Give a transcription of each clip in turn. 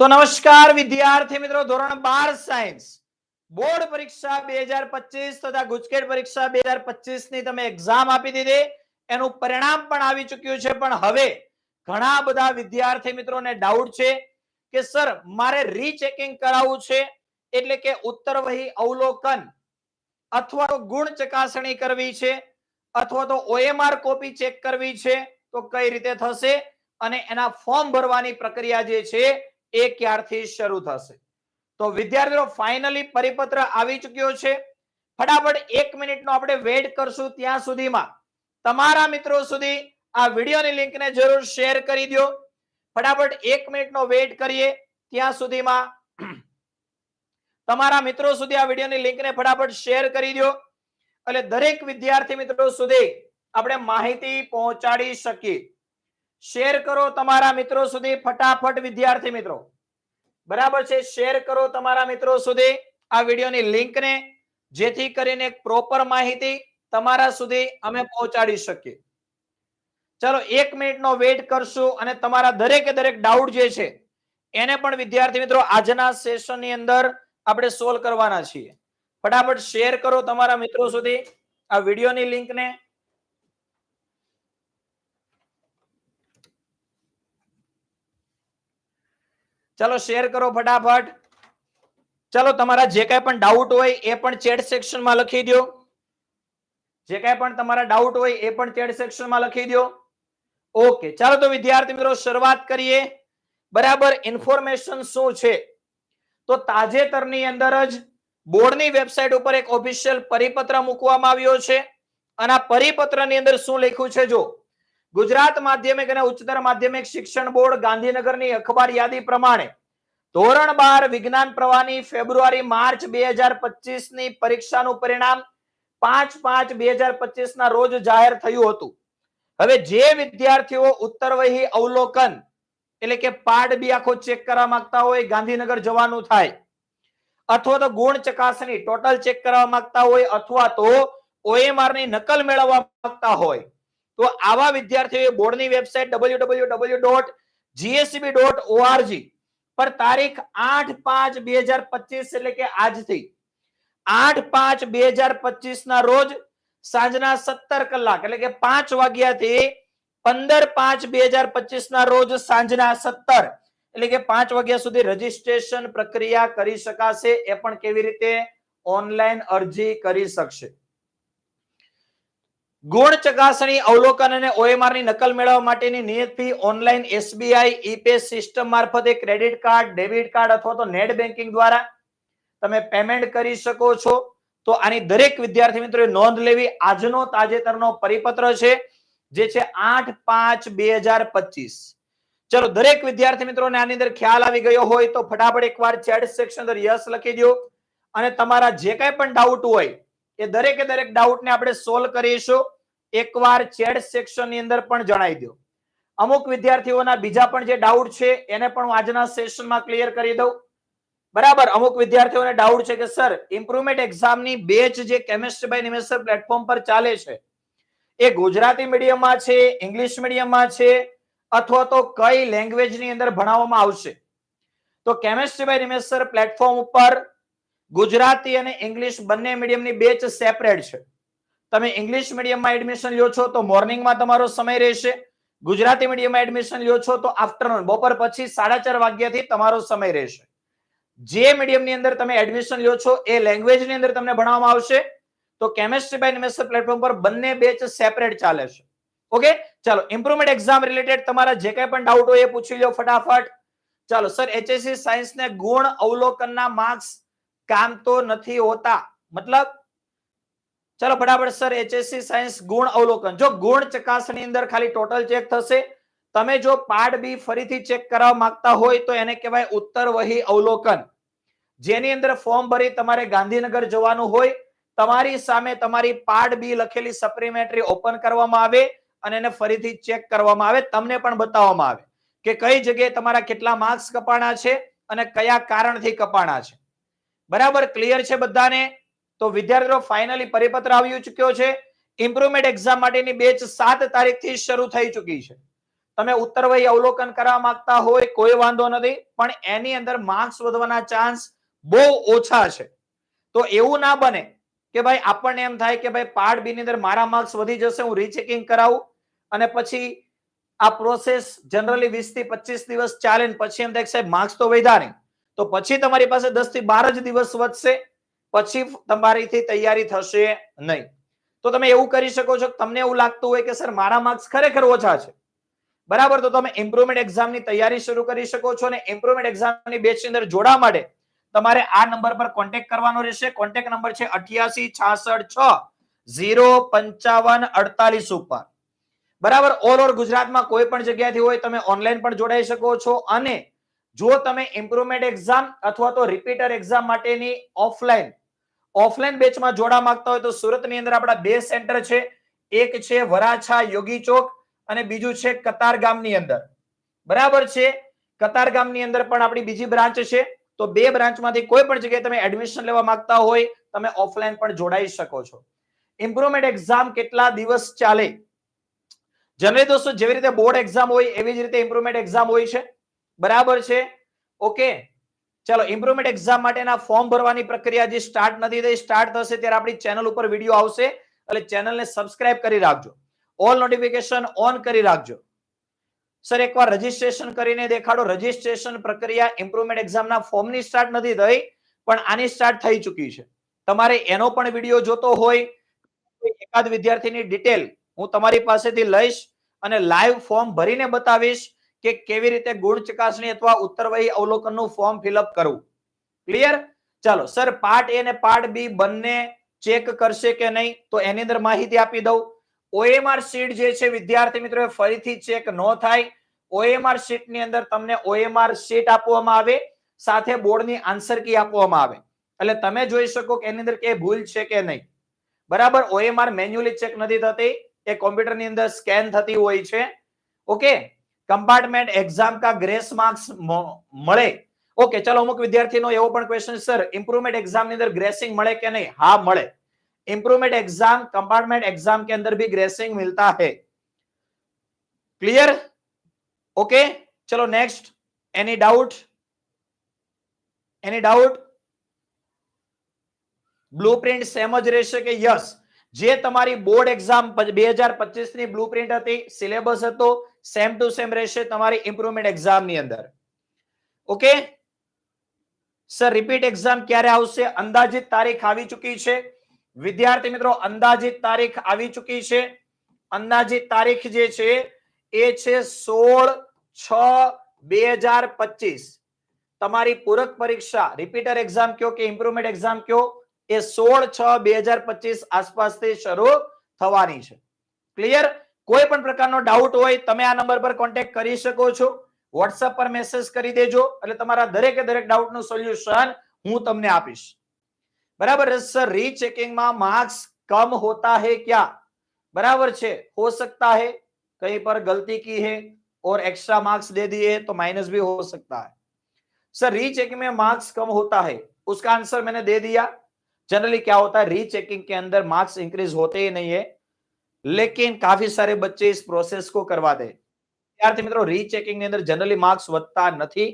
તો નમસ્કાર વિદ્યાર્થી મિત્રો, ધોરણ બાર સાયન્સ. બોર્ડ પરીક્ષા બે હજાર પચીસ તથા ગુજકેટ પરીક્ષા બે હજાર પચીસની તમે એક્ઝામ આપી દીધી. એનું પરિણામ પણ આવી ચુક્યું છે, પણ હવે ઘણા બધા વિદ્યાર્થી મિત્રોને ડાઉટ છે કે, સર, મારે રીચેકિંગ કરાવવું છે, એટલે કે ઉત્તર વહી અવલોકન અથવા તો ગુણ ચકાસણી કરવી છે અથવા તો ઓએમઆર કોપી ચેક કરવી છે, તો કઈ રીતે થશે? અને એના ફોર્મ ભરવાની પ્રક્રિયા જે છે એ ક્યારથી શરૂ થશે? તો વિદ્યાર્થીઓ ફાઇનલી પરિપત્ર આવી ચૂક્યો છે. ફટાફટ એક મિનિટનો આપણે વેઇટ કરશું ત્યાં સુધીમાં. તમારા મિત્રો સુધી આ વિડીયોની લિંકને જરૂર શેર કરી દો ફટાફટ એક મિનિટનો વેઇટ કરીએ ત્યાં સુધીમાં. તમારા મિત્રો સુધી આ વિડીયોની લિંકને ફટાફટ શેર કરી દો એટલે દરેક વિદ્યાર્થી મિત્રો સુધી આપણે માહિતી પહોંચાડી શકીએ. શેર કરો તમારા મિત્રો સુધી ફટાફટ, વિદ્યાર્થી મિત્રો. બરાબર છે, શેર કરો તમારા મિત્રો સુધી. આ વિડીયોની લિંકને જેથી કરીને પ્રોપર માહિતી તમારા સુધી અમે પહોંચાડી શકીએ. ચલો, એક મિનિટનો વેઇટ કરશું અને તમારા દરેકે દરેક ડાઉટ જે છે, એને પણ વિદ્યાર્થી મિત્રો આજના સેશનની અંદર આપણે સોલ્વ કરવાના છીએ. ફટાફટ શેર કરો તમારા મિત્રો સુધી. આ વિડીયોની લિંકને ચલો શેર કરો ફટાફટ. ચલો, તમારા જે કાંઈ પણ ડાઉટ હોય એ પણ ચેટ સેક્શનમાં લખી દો જે કાંઈ પણ તમારા ડાઉટ હોય એ પણ ચેટ સેક્શનમાં લખી દો ઓકે ચાલો તો વિદ્યાર્થી મિત્રો, શરૂઆત કરીએ. બરાબર ઇન્ફોર્મેશન શું છે? તો તાજેતરની અંદર જ બોર્ડની વેબસાઇટ ઉપર એક ઓફિશિયલ પરિપત્ર મૂકવામાં આવ્યો છે. અને આ પરિપત્રની અંદર શું લખ્યું છે જો? ગુજરાત માધ્યમિક અને ઉચ્ચતર માધ્યમિક શિક્ષણ બોર્ડ ગાંધીનગરની અખબાર યાદી પ્રમાણે ધોરણ બાર વિજ્ઞાન પ્રવાહની ફેબ્રુઆરી માર્ચ બે હજાર પચીસની પરીક્ષાનું પરિણામ પાંચ પાંચ બે હજાર પચીસ ના રોજ જાહેર થયું હતું. હવે જે વિદ્યાર્થીઓ ઉત્તરવહી અવલોકન એટલે કે પાર્ટ બી આખો ચેક કરવા માંગતા હોય, ગાંધીનગર જવાનું થાય, અથવા તો ગુણ ચકાસણી ટોટલ ચેક કરવા માંગતા હોય, અથવા તો ઓએમઆરની નકલ મેળવવા માંગતા હોય તો આવા વિદ્યાર્થીઓએ બોર્ડની website www.gscb.org dot GSCB dot ORG પર તારીખ આઠ પાંચ બે હજાર પચીસ એટલે કે આજથી આઠ પાંચ બે હજાર પચીસ ના રોજ સાંજના સત્તર કલાક એટલે કે પાંચ વાગ્યાથી પંદર પાંચ બે હજાર પચીસ ના રોજ સાંજના સત્તર એટલે કે પાંચ વાગ્યા સુધી રજીસ્ટ્રેશન પ્રક્રિયા કરી શકાશે. એ પણ કેવી રીતે? ઓનલાઈન અરજી કરી શકશે. ગુણ ચકાસણી, અવલોકન અને ઓએમઆરની નકલ મેળવવા માટેની નિયત fee online SBI, ePay system મારફતે ક્રેડિટ કાર્ડ, ડેબિટ કાર્ડ અથવા તો નેટ બેન્કિંગ દ્વારા તમે પેમેન્ટ કરી શકો છો. તો આની દરેક વિદ્યાર્થી મિત્રોએ નોંધ લેવી. આજનો તાજેતરનો પરિપત્ર છે, જે છે આઠ પાંચ બે હજાર પચીસ. ચલો, દરેક વિદ્યાર્થી મિત્રોને આની અંદર ખ્યાલ આવી ગયો હોય તો ફટાફટ એકવાર ચેટ સેક્શન અંદર યસ લખી દો અને તમારા જે કાંઈ પણ ડાઉટ હોય એ દરેકે દરેક ડાઉટને આપણે સોલ્વ કરીશું. એકવાર ચેટ સેક્શનની અંદર પણ જણાવી દો અમુક વિદ્યાર્થીઓના બીજા પણ જે ડાઉટ છે, એને પણ હું આજના સેશનમાં ક્લિયર કરી દઉં. બરાબર, અમુક વિદ્યાર્થીઓને ડાઉટ છે કે સર ઇમ્પ્રુવમેન્ટ એક્ઝામની બેચ જે કેમિસ્ટ્રી બાય નિમેસર પ્લેટફોર્મ પર ચાલે છે, એ ગુજરાતી મીડિયમમાં છે ઇંગ્લિશ મીડિયમમાં છે, અથવા તો કઈ લેંગ્વેજની અંદર ભણાવવામાં આવશે? તો કેમિસ્ટ્રી બાય નિમેસર પ્લેટફોર્મ ઉપર ગુજરાતી અને ઇંગ્લિશ બંને મીડિયમની બેચ સેપરેટ છે. તમે ઇંગ્લિશ મીડિયમમાં એડમિશન લ્યો છો તો મોર્નિંગમાં તમારો સમય રહેશે. ગુજરાતી મીડિયમમાં એડમિશન લ્યો છો તો આફ્ટરનૂન બપોર પછી સાડા ચાર વાગ્યાથી તમારો સમય રહેશે. જે મીડિયમની અંદર તમે એડમિશન લ્યો છો એ લેંગ્વેજની અંદર તમને ભણાવવામાં આવશે. તો કેમેસ્ટ્રી બાય નિમેસર પ્લેટફોર્મ પર બંને બેચ સેપરેટ ચાલે છે. ઓકે ચાલો ઇમ્પ્રુવમેન્ટ એક્ઝામ રિલેટેડ તમારા જે કંઈ પણ ડાઉટ હોય એ પૂછી લો ફટાફટ. ચાલો સર એચએસસી સાયન્સ ને ગુણ અવલોકનના માર્ક્સ કામ તો નથી હોતા. મતલબ, ચલો ફટાફટ સર એચએસસી સાયન્સ ગુણ અવલોકન. જો ગુણ ચકાસણી અંદર ખાલી ટોટલ ચેક થશે, તમે જો પાર્ટ બી ફરીથી ચેક કરવા માંગતા હોય તો એને કહેવાય ઉત્તર વહી અવલોકન. જેની અંદર ફોર્મ ભરી તમારે ગાંધીનગર જવાનું હોય, તમારી સામે તમારી પાર્ટ બી લખેલી સપ્લિમેન્ટરી ઓપન કરવામાં આવે અને એને ફરીથી ચેક કરવામાં આવે. તમને પણ બતાવવામાં આવે કે કઈ જગ્યાએ તમારા કેટલા માર્ક્સ કપાણા છે અને કયા કારણથી કપાણા છે. બરાબર ક્લિયર છે બધાને? તો વિદ્યાર્થીઓ ફાઇનલી પરિપત્ર આવી ચૂક્યો છે. ઇમ્પ્રુવમેન્ટ એક્ઝામ માટેની બેચ સાત તારીખથી શરૂ થઈ ચૂકી છે. તમે ઉત્તરવય અવલોકન કરવા માંગતા હોય, કોઈ વાંધો નથી, પણ એની અંદર માર્ક્સ વધવાના ચાન્સ બહુ ઓછા છે. તો એવું ના બને કે ભાઈ આપણને એમ થાય કે ભાઈ પાર્ટ બી ની અંદર મારા માર્ક્સ વધી જશે, હું રીચેકિંગ કરાવું, અને પછી આ પ્રોસેસ જનરલી વીસથી પચીસ દિવસ ચાલે પછી એમ થાય સાહેબ માર્ક્સ તો વધ્યા નહીં. તો પછી તમારી પાસે દસથી બાર જ દિવસ વધશે. પછી તમારીથી તૈયારી થશે નહીં. તો તમે એવું કરી શકો છો તમને એવું લાગતું હોય કે સર મારા માર્ક્સ ખરેખર ઓછા છે. બરાબર? તો તમે ઇમ્પ્રુવમેન્ટ એક્ઝામની તૈયારી શરૂ કરી શકો છો અને ઇમ્પ્રુવમેન્ટ એક્ઝામની બેચની અંદર જોડાવા માટે તમારે આ નંબર પર કોન્ટેક્ટ કરવાનો રહેશે. કોન્ટેક્ટ નંબર છે અઠ્યાસી, છાસઠ, છ, ઝીરો, પંચાવન, અડતાલીસ ઉપર. બરાબર? ઓલ ઓવર ગુજરાતમાં કોઈ પણ જગ્યાથી હોય તમે ઓનલાઈન પણ જોડાઈ શકો છો અને જો તમે ઇમ્પ્રુવમેન્ટ એક્ઝામ અથવા તો રિપીટર એક્ઝામ માટેની ઓફલાઈન ઓફલાઈન બેચમાં જોડા માંગતા હોય તો સુરતની અંદર આપણા બે સેન્ટર છે. એક છે વરાછા યોગી ચોક અને બીજું છે કતાર ગામની અંદર. બરાબર છે? કતાર ગામની અંદર પણ આપણી બીજી બ્રાન્ચ છે. તો બે બ્રાન્ચમાંથી કોઈ પણ જગ્યાએ તમે એડમિશન લેવા માંગતા હોય, તમે ઓફલાઈન પણ જોડાઈ શકો છો. ઇમ્પ્રુવમેન્ટ એક્ઝામ કેટલા દિવસ ચાલે? જનરલી દોસ્તો, જેવી રીતે બોર્ડ એક્ઝામ હોય, એવી જ રીતે ઇમ્પ્રુવમેન્ટ એક્ઝામ હોય છે. બરાબર છે? ઓકે. ચાલો ઇમ્પ્રુવમેન્ટ એક્ઝામ માટેના ફોર્મ ભરવાની પ્રક્રિયા જે સ્ટાર્ટ નથી થઈ. સ્ટાર્ટ થશે ત્યારે આપણી ચેનલ ઉપર વીડિયો આવશે. એટલે ચેનલને સબસ્ક્રાઇબ કરી રાખજો. ઓલ નોટિફિકેશન ઓન કરી રાખજો. સર એકવાર રજીસ્ટ્રેશન કરીને દેખાડો. રજીસ્ટ્રેશન પ્રક્રિયા ઇમ્પ્રુવમેન્ટ એક્ઝામના ફોર્મની સ્ટાર્ટ નથી થઈ, પણ આની સ્ટાર્ટ થઈ ચૂકી છે. તમારે એનો પણ વીડિયો જોતો હોય એકાદ વિદ્યાર્થીની ડિટેલ હું તમારી પાસેથી લઈશ અને લાઈવ ફોર્મ ભરીને બતાવીશ. કે કેવી રીતે ગુણ ચકાસણી અથવા ઉત્તરવહી અવલોકનનું ફોર્મ ફિલઅપ કરવું? ક્લિયર ચાલો સર પાર્ટ એ ને પાર્ટ બી બંને ચેક કરશે કે નહીં, તો એની અંદર માહિતી આપી દઉં. ઓએમઆર શીટ જે છે, વિદ્યાર્થી મિત્રો ફરીથી ચેક ન થાય. ઓએમઆર શીટની અંદર તમને ઓએમઆર શીટ આપવામાં આવે, સાથે બોર્ડની આન્સર કી આપવામાં આવે. એટલે તમે જોઈ શકો કે એની અંદર કે ભૂલ છે કે નહીં. બરાબર? ઓએમઆર મેન્યુઅલી ચેક નથી થતી. એ કોમ્પ્યુટરની અંદર સ્કેન થતી હોય છે. ઓકે કમ્પાર્ટમેન્ટ એક્ઝામ કા ગ્રેસ માર્ક્સ મળે ઓકે ચલો અમુક વિદ્યાર્થીનો એવો પણ ક્વેશ્ચન સર ઇમ્પ્રુવમેન્ટ એક્ઝામ ની અંદર ગ્રેસિંગ મળે કે નહીં હા મળે इम्प्रूवमेंट एग्जाम कंपार्टमेंट एग्जाम के अंदर भी ग्रेसिंग मिलता है क्लियर ओके चलो next any doubt any doubt blueprint same જ રહેશે કે યસ જે તમારી બોર્ડ એક્ઝામ બે હજાર પચીસ ની બ્લુપ્રિન્ટ હતી સિલેબસ હતો સેમ ટુ સેમ રહેશે તમારી ઇમ્પ્રુવમેન્ટ એક્ઝામની અંદર. ઓકે સર રિપીટ એક્ઝામ ક્યારે આવશે? અંદાજિત તારીખ આવી ચૂકી છે. વિદ્યાર્થી મિત્રો, અંદાજિત તારીખ આવી ચૂકી છે. અંદાજિત તારીખ જે છે, એ છે સોળ છ બે હજાર પચીસ. તમારી પૂરક પરીક્ષા રિપીટર એક્ઝામ કયો કે ઇમ્પ્રુવમેન્ટ એક્ઝામ કયો? એ સોળ છ બે હજાર પચીસ આસપાસથી શરૂ થવાની છે. ક્લિયર કોઈ પણ પ્રકારનો ડાઉટ હોય તમે આ નંબર પર કોન્ટેક્ટ કરી શકો છો વોટ્સઅપ પર મેસેજ કરી દેજો એટલે તમારા દરેકે દરેક ડાઉટનું સોલ્યુશન હું તમને આપીશ बराबर सर रीचेकिंग में मार्क्स कम होता है क्या बराबर છે हो सकता है कहीं पर गलती की है और एक्स्ट्रा मार्क्स दे दिए तो माइनस भी हो सकता है सर रीचेकिंग में मार्क्स कम होता है उसका आंसर मैंने दे दिया जनरली क्या होता है रीचेकिंग के अंदर मार्क्स इंक्रीज होते ही नहीं है लेकिन काफी सारे बच्चे इस प्रोसेस को करवा दे विद्यार्थी मित्रों रीचेकिंग ની અંદર જનરલી માર્ક્સ વધતા નથી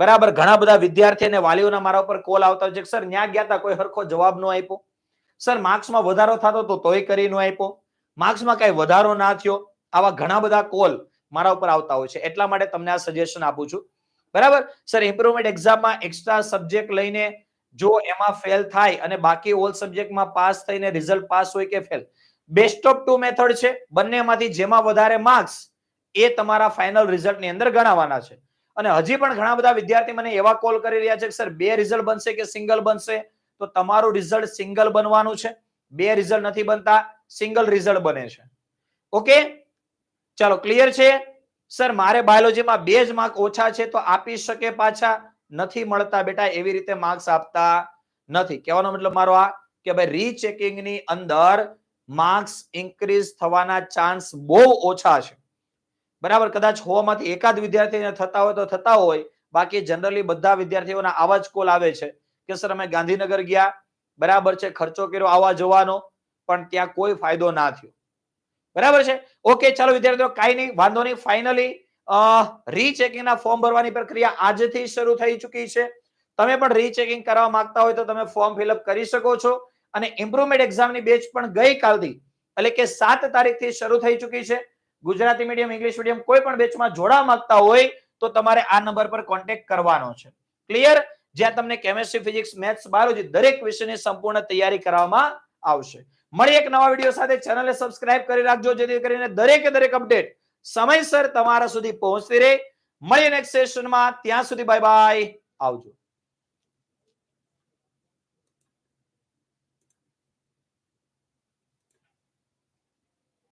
બરાબર ઘણા બધા વિદ્યાર્થી અને વાલીઓના મારા ઉપર કોલ આવતા હોય છે સર ન્યા ગયા હતા કોઈ હરખો જવાબ નો આપ્યો સર માર્ક્સમાં વધારો થતો તો તોય કરી નો આપ્યો માર્ક્સમાં કઈ વધારો ના થયો આવા ઘણા બધા કોલ મારા ઉપર આવતા હોય છે એટલા માટે તમને આ સજેશન આપું છું બરાબર સર ઇમ્પ્રુવમેન્ટ એક્ઝામમાં એક્સ્ટ્રા સબ્જેક્ટ લઈને જો એમાં ફેલ થાય અને બાકી ઓલ સબ્જેક્ટમાં પાસ થઈને રિઝલ્ટ પાસ હોય કે fail best of two method છે. બંનેમાંથી જેમાં વધારે માર્ક્સ એ તમારા ફાઇનલ રિઝલ્ટની અંદર ગણાવવાના છે. અને હજી પણ ઘણા બધા વિદ્યાર્થી મને એવા કોલ કરી રહ્યા છે કે સર બે રિઝલ્ટ બનશે કે સિંગલ બનશે? તો તમારું રિઝલ્ટ સિંગલ બનવાનું છે. બે રિઝલ્ટ નથી બનતા સિંગલ રિઝલ્ટ બને છે. ઓકે ચાલો ક્લિયર છે? સર મારે બાયોલોજીમાં બે જ માર્ક ઓછા છે, તો આપી શકે પાછા? નથી મળતા બેટા, એવી રીતે માર્ક્સ આપતા નથી. કહેવાનો મતલબ મારો આ કે ભાઈ રીચેકિંગની અંદર માર્ક્સ ઇન્ક્રીઝ થવાના ચાન્સ બહુ ઓછા છે. બરાબર, કદાચ હોવામાંથી એકાદ વિદ્યાર્થીને થતા હોય તો થતા હોય. બાકી જનરલી બધા વિદ્યાર્થીઓના આવા જ કોલ આવે છે કે, સર, અમે ગાંધીનગર ગયા. બરાબર છે, ખર્ચો કર્યો, આવવા જવાનો, પણ ત્યાં કોઈ ફાયદો ના થયો. બરાબર છે? ઓકે ચાલો વિદ્યાર્થીઓ, કાંઈ નહીં, વાંધો નહીં. ફાઇનલી રીચેકિંગના ફોર્મ ભરવાની પ્રક્રિયા આજથી શરૂ થઈ ચૂકી છે. તમે પણ રીચેકિંગ કરવા માંગતા હોય તો તમે ફોર્મ ફિલઅપ કરી શકો છો. અને ઇમ્પ્રુવમેન્ટ એક્ઝામની બેચ પણ ગઈકાલથી, એટલે કે સાત તારીખથી શરૂ થઈ ચૂકી છે. ગુજરાતી મીડિયમ ઇંગ્લિશ મીડિયમ કોઈ પણ બેચમાં જોડાવા માંગતા હોય, તો તમારે આ નંબર પર કોન્ટેક્ટ કરવાનો છે. ક્લિયર જ્યાં તમને કેમેસ્ટ્રી ફિઝિક્સ મેથ્સ બાયોલોજી દરેક વિષયની સંપૂર્ણ તૈયારી કરવામાં આવશે. મળી એક નવા વીડિયો સાથે. ચેનલને સબસ્ક્રાઇબ કરી રાખજો, જેથી કરીને દરેકે દરેક અપડેટ સમયસર તમારા સુધી પહોંચતી રહે. મળીએ નેક્સ્ટ સેશનમાં ત્યાં સુધી બાય બાય આવજો.